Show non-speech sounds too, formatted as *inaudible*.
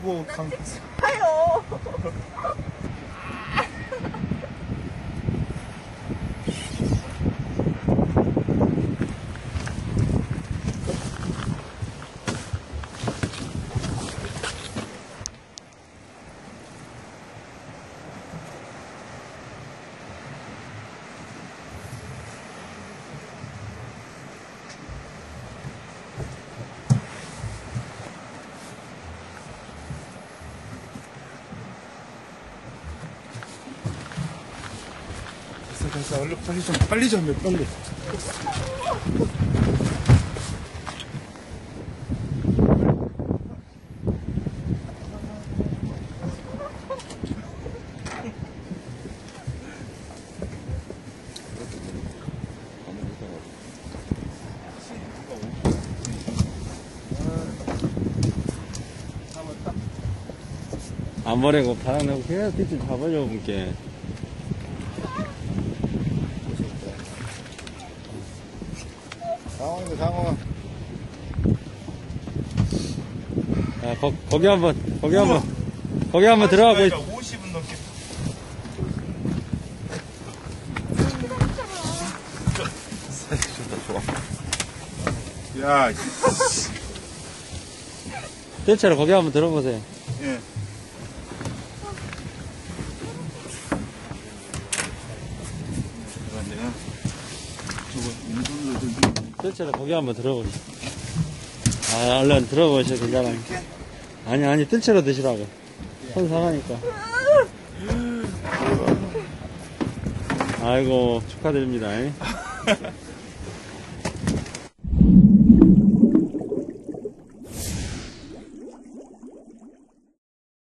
아이고 강 아요. *laughs* 됐어 얼른 빨리 좀 빨리 좀해 빨리 안 버리고 바람 내고 계속 빛을 잡아줘 볼게. 상황이다 상황 야, 거, 거기 한번, 거기 한번, 거기 한번 들어가고 있 50은 넘게 사진 좋다 좋아 야 뜰채로 거기 한번 들어보세요. 예. 저거 인선도 좀 뜰채로 거기 한번 들어보세요. 아, 얼른 들어보셔, 괜찮아요. 아니, 아니, 뜰채로 드시라고. 손 상하니까. 아이고, 축하드립니다.